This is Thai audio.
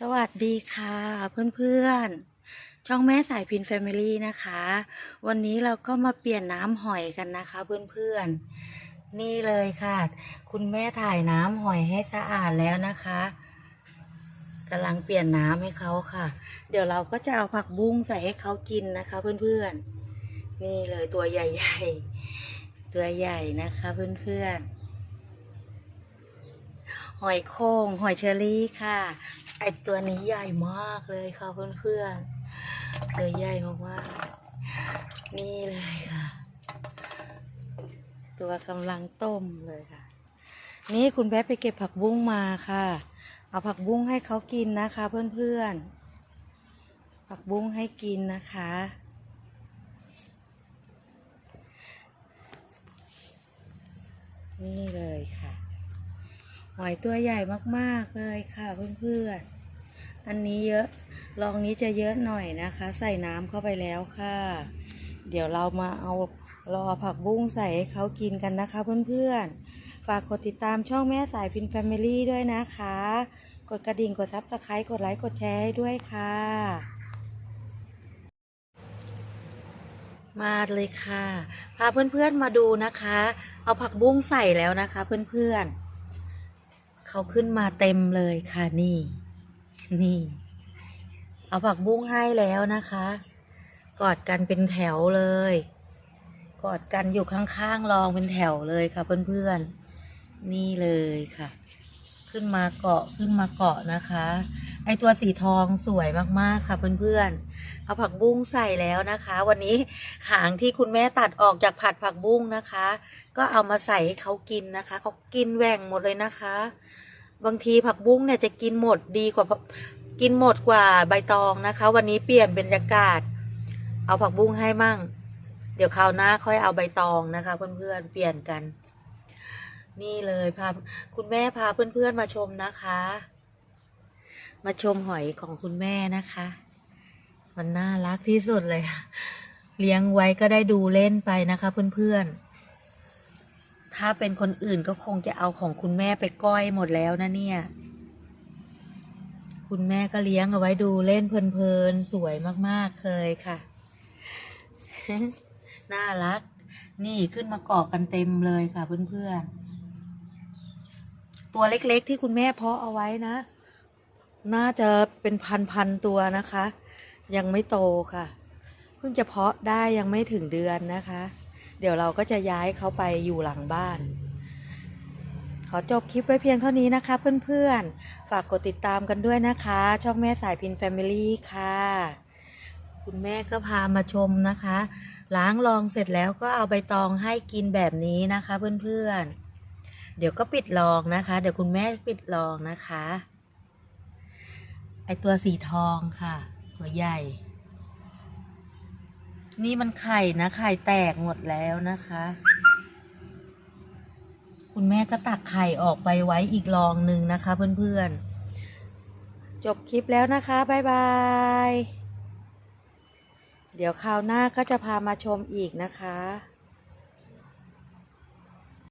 สวัสดีค่ะเพื่อนๆ ช่องแม่สายพินแฟมิลี่นะคะ วันนี้เราก็มาเปลี่ยนน้ำหอยกันนะคะเพื่อนๆ นี่เลยค่ะ คุณแม่ถ่ายน้ำหอยให้สะอาดแล้วนะคะกำลังเปลี่ยนน้ำให้เขาค่ะ เดี๋ยวเราก็จะเอาผักบุ้งใส่ให้เขากินนะคะเพื่อนๆ นี่เลยตัวใหญ่ ๆ ตัวใหญ่นะคะเพื่อนๆ หอยโข่งหอยเชอรี่ค่ะ ไอตัวนี้ใหญ่มากเลยค่ะเพื่อนๆตัวใหญ่มากๆนี่เลยค่ะ ตัวกำลังต้มเลยค่ะ นี่คุณแป๊ไปเก็บผักบุ้งมาค่ะ เอาผักบุ้งให้เขากินนะคะเพื่อนๆ ผักบุ้งให้กินนะคะนี่เลย หอยตัวใหญ่มากๆเลยค่ะเพื่อนๆ อันนี้เยอะ ลองนี้จะเยอะหน่อยนะคะ ใส่น้ำเข้าไปแล้วค่ะ เดี๋ยวเรามาเอารอผักบุ้งใส่ให้เขากินกันนะคะเพื่อนๆ ฝากกดติดตามช่องแม่สายพินแฟมิลี่ด้วยนะคะ กดกระดิ่งกดซับสไครต์กดไลค์กดแชร์ให้ด้วยค่ะ มาเลยค่ะ พาเพื่อนๆมาดูนะคะ เอาผักบุ้งใส่แล้วนะคะเพื่อนๆ เขาขึ้นมาเต็มเลยค่ะนี่ นี่ เอาผักบุ้งให้แล้วนะคะ กอดกันเป็นแถวเลย กอดกันอยู่ข้างๆรองเป็นแถวเลยค่ะเพื่อนๆ นี่เลยค่ะ ขึ้นมาเกาะขึ้นมาเกาะนะคะ ไอตัวสีทองสวยมากๆค่ะเพื่อนๆ เอาผักบุ้งใส่แล้วนะคะ วันนี้หางที่คุณแม่ตัดออกจากผัดผักบุ้งนะคะ ก็เอามาใส่ให้เขากินนะคะเขากินแหว่งหมดเลยนะคะ บางทีผักบุ้งเนี่ยจะกินหมดดีกว่ากินหมดกว่าใบตองนะคะ วันนี้เปลี่ยนบรรยากาศ เอาผักบุ้งให้มั่ง เดี๋ยวคราวหน้าค่อยเอาใบตองนะคะ เพื่อนๆเปลี่ยนกัน นี่เลยพาคุณแม่พาเพื่อนๆมาชมนะคะ มาชมหอยของคุณแม่นะคะ มันน่ารักที่สุดเลย เลี้ยงไว้ก็ได้ดูเล่นไปนะคะเพื่อนๆ ถ้าเป็นคนอื่นก็คงจะเอาของคุณแม่ไปก้อยหมดแล้วนะเนี่ย คุณแม่ก็เลี้ยงเอาไว้ดูเล่นเพลินๆ สวยมากๆเลยค่ะ น่ารักนี่ขึ้นมาเกาะกันเต็มเลยค่ะเพื่อนๆ ตัวเล็กๆ ที่คุณแม่เพาะเอาไว้นะ น่าจะเป็นพันๆตัวนะคะ ยังไม่โตค่ะ เพิ่งจะเพาะได้ยังไม่ถึงเดือนนะคะ เดี๋ยวเราก็จะย้ายเขาไปอยู่หลังบ้าน ขอจบคลิปไว้เพียงเท่านี้นะคะเพื่อนๆ ฝากกดติดตามกันด้วยนะคะ ช่องแม่สายพินแฟมิลี่ค่ะ คุณแม่ก็พามาชมนะคะ ล้างรองเสร็จแล้วก็เอาใบตองให้กินแบบนี้นะคะเพื่อนๆ เดี๋ยวก็ปิดรองนะคะ เดี๋ยวคุณแม่ปิดรองนะคะ ไอตัวสีทองค่ะ ตัวใหญ่ นี่มันไข่นะไข่แตกหมดแล้วนะคะ คุณแม่ก็ตักไข่ออกไปไว้อีกรองหนึ่งนะคะ เพื่อนๆ จบคลิปแล้วนะคะบ๊ายบายเดี๋ยวคราวหน้าก็จะพามาชมอีกนะคะ